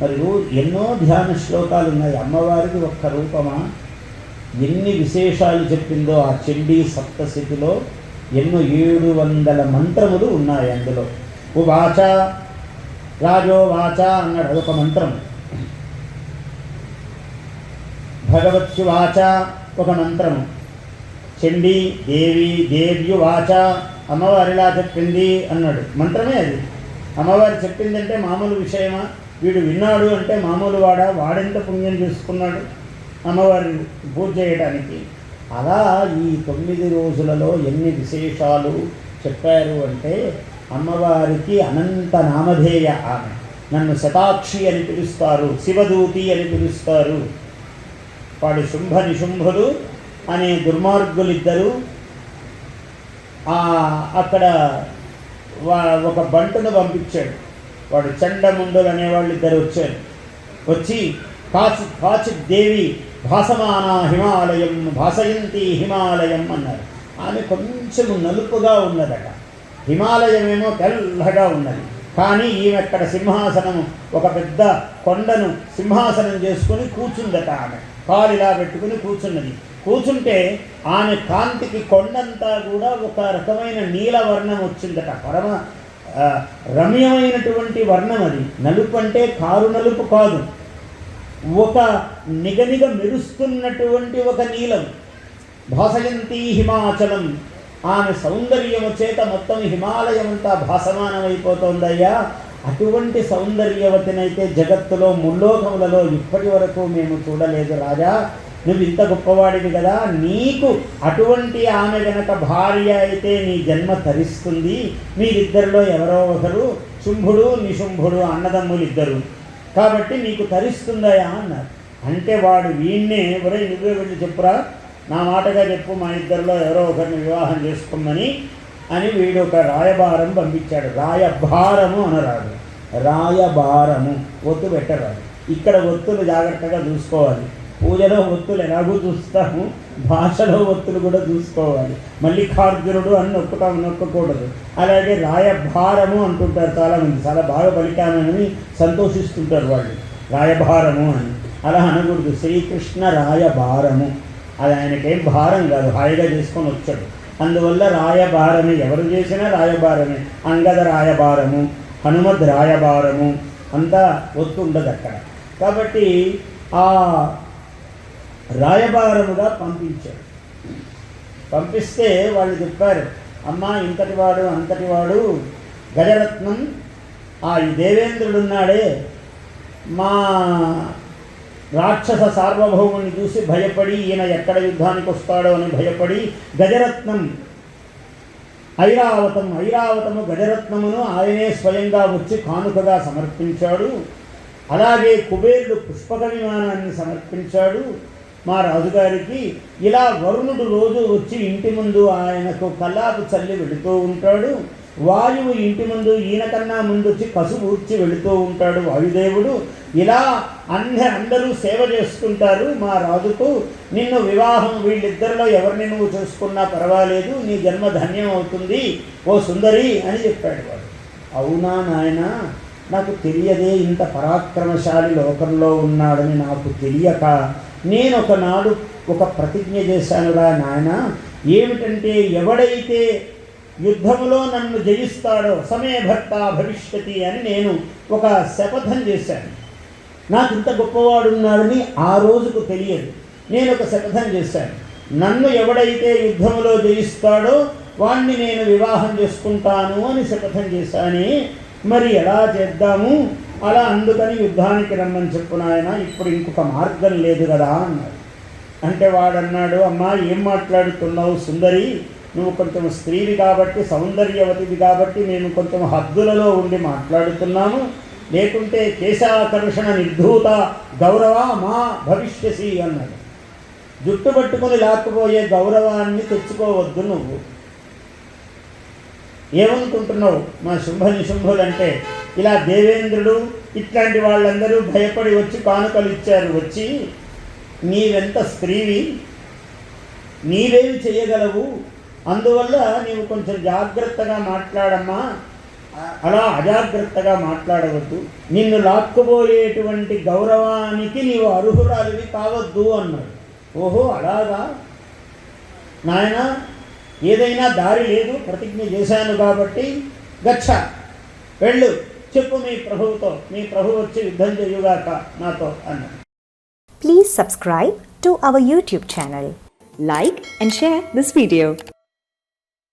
మరి ఎన్నో ధ్యాన శ్లోకాలు ఉన్నాయి. అమ్మవారికి ఒక్క రూపమా? ఎన్ని విశేషాలు చెప్పిందో ఆ చెండీ సప్తశతిలో ఎన్నో ఏడు వందల మంత్రములు ఉన్నాయి అందులో. వాచ రాజో వాచ అన్నాడు అదొక మంత్రం. భగవత్యువాచ ఒక మంత్రము చండి దేవి దేవ్యు వాచ అమ్మవారిలా చెప్పింది అన్నాడు. మంత్రమే అది. అమ్మవారు చెప్పిందంటే మామూలు విషయమా? వీడు విన్నాడు అంటే మామూలు వాడా? వాడెంత పుణ్యం చేసుకున్నాడు? అమ్మవారి పూజ చేయడానికి అలా ఈ తొమ్మిది రోజులలో ఎన్ని విశేషాలు చెప్పారు అంటే అమ్మవారికి అనంత నామధేయ ఆమె. నన్ను శతాక్షి అని పిలుస్తారు శివదూతి అని పిలుస్తారు. వాడు శుంభ నిశుంభుడు అనే దుర్మార్గులిద్దరూ అక్కడ వా ఒక బంటును పంపించాడు. వాడు చండముండలు అనేవాళ్ళు ఇద్దరు వచ్చారు. వచ్చి కాచి కాచిత్ దేవి భాసమాన హిమాలయం భాసయంతి హిమాలయం అన్నారు. ఆమె కొంచెం నలుపుగా ఉన్నదట. హిమాలయమేమో తెల్లగా ఉన్నది. కానీ ఈమె అక్కడ సింహాసనం ఒక పెద్ద కొండను సింహాసనం చేసుకుని కూర్చుందట ఆమె. కాలు ఇలా పెట్టుకుని కూర్చున్నది. కూర్చుంటే ఆమె కాంతికి కొండంతా కూడా ఒక రకమైన నీలవర్ణం వచ్చిందట. పరమ రమ్యమైనటువంటి వర్ణం అది. నలుపు అంటే కారు నలుపు కాదు. ఒక నిగనిగ మెరుస్తున్నటువంటి ఒక నీలం. భాసయంతి హిమాచలం. ఆమె సౌందర్యము చేత మొత్తం హిమాలయం అంతా భాసమానమైపోతోందయ్యా. అటువంటి సౌందర్యవతినైతే జగత్తులో ముల్లోకములలో ఇప్పటి వరకు మేము చూడలేదు రాజా. నువ్వు ఇంత గొప్పవాడివి కదా నీకు అటువంటి ఆమె గనక భార్య అయితే నీ జన్మ తరిస్తుంది. మీరిద్దరిలో ఎవరో ఒకరు శుంభుడు నిశుంభుడు అన్నదమ్ములు ఇద్దరు కాబట్టి నీకు తరిస్తుందయా అన్నారు. అంటే వాడు వీణ్ణే ఒరే నువ్వే వెళ్ళి చెప్పురా నా మాటగా చెప్పు మా ఇద్దరిలో ఎవరో ఒకరిని వివాహం చేసుకోమని అని వీడు ఒక రాయబారం పంపించాడు. రాయభారము అనరాడు రాయబారము. ఒత్తు పెట్టరాదు. ఇక్కడ ఒత్తులు జాగ్రత్తగా చూసుకోవాలి. పూజలో ఒత్తులు ఎలాగూ చూస్తాము భాషలో ఒత్తులు కూడా చూసుకోవాలి. మల్లికార్జునుడు అని నొక్కుతాము నొక్కకూడదు. అలాగే రాయభారము అంటుంటారు చాలామంది. చాలా బాగా పలికామని సంతోషిస్తుంటారు వాళ్ళు. రాయభారము అని. అలా అనకూడదు. శ్రీకృష్ణ రాయభారము. అది ఆయనకేం భారం కాదు. హాయిగా చేసుకొని వచ్చాడు. అందువల్ల రాయబారమే ఎవరు చేసినా రాయభారమే. అంగద రాయబారము హనుమద్ రాయభారము అంతా ఒత్తు ఉండదు అక్కడ కాబట్టి ఆ రాయబారముగా పంపించాడు. పంపిస్తే వాళ్ళు చెప్పారు అమ్మా ఇంతటి వాడు అంతటి వాడు గజరత్నం ఆ దేవేంద్రుడున్నాడే. మా రాక్షస సార్వభౌముని చూసి భయపడి ఈయన ఎక్కడ యుద్ధానికి వస్తాడో అని భయపడి గజరత్నం ఐరావతం ఐరావతము గజరత్నమును ఆయనే స్వయంగా వచ్చి కానుకగా సమర్పించాడు. అలాగే కుబేరుడు పుష్పక విమానాన్ని సమర్పించాడు. మా రాజుగారికి ఇలా వరుణుడు రోజు వచ్చి ఇంటి ముందు ఆయనకు కల్లాపు చల్లి వెళుతూ ఉంటాడు. వాయువు ఇంటి ముందు ఈయన కన్నా ముందు వచ్చి కసుపు వెళుతూ ఉంటాడు వాయుదేవుడు. ఇలా అన్ని అందరూ సేవ చేసుకుంటారు మా రాజుకు. నిన్ను వివాహం వీళ్ళిద్దరిలో ఎవరిని నువ్వు చేసుకున్నా పర్వాలేదు నీ జన్మ ధన్యం అవుతుంది. ఓ సుందరి అని చెప్పాడు వాడు. అవునా నాయన? నాకు తెలియదే ఇంత పరాక్రమశాలి లోకంలో ఉన్నాడని నాకు తెలియక నేను ఒకనాడు ఒక ప్రతిజ్ఞ చేశానురా నాయన. ఏమిటంటే ఎవడైతే యుద్ధములో నన్ను జయిస్తాడో సమయ భర్త భవిష్యతి అని నేను ఒక శపథం చేశాను. నాకు ఇంత గొప్పవాడు ఉన్నాడని ఆ రోజుకు తెలియదు. నేను ఒక శపథం చేశాను. నన్ను ఎవడైతే యుద్ధంలో జయిస్తాడో వాణ్ణి నేను వివాహం చేసుకుంటాను అని శపథం చేశాను. మరి ఎలా చేద్దాము? అలా అందుకని యుద్ధానికి రమ్మని చెప్పు ఆయన ఇప్పుడు ఇంకొక మార్గం లేదు కదా అన్నాడు. అంటే వాడన్నాడు అమ్మా ఏం మాట్లాడుతున్నావు సుందరి? నువ్వు కొంచెం స్త్రీవి కాబట్టి సౌందర్యవతివి కాబట్టి మేము కొంచెం హద్దులలో ఉండి మాట్లాడుతున్నాము. లేకుంటే కేశాకర్షణ నిర్ధూత గౌరవ మా భవిష్యసి అన్నాడు. జుట్టు పట్టుకొని లాక్కుపోయే గౌరవాన్ని తెచ్చుకోవద్దు నువ్వు. ఏమనుకుంటున్నావు మా శుంభ నిశుంభులంటే? ఇలా దేవేంద్రుడు ఇట్లాంటి వాళ్ళందరూ భయపడి వచ్చి కానుకలు ఇచ్చారు. వచ్చి నీవెంత స్త్రీవి? నీవేమి చేయగలవు? అందువల్ల నీవు కొంచెం జాగ్రత్తగా మాట్లాడమ్మా. అలా అజాగ్రత్తగా మాట్లాడవద్దు. నిన్ను లాక్కుపోయేటువంటి గౌరవానికి నీవు అర్హురాలివి కావద్దు అన్నాడు. ఓహో అలాగా? నాయన ఏదైనా దారి లేదు. ప్రతిజ్ఞ చేశాను కాబట్టి గచ్చ. వెళ్ళు. చెప్పు మీ ప్రభువుతో మీ ప్రభు వచ్చి యుద్ధం చేయుగాక నాతో అన్నాడు Please subscribe to our YouTube channel. Like and share this video.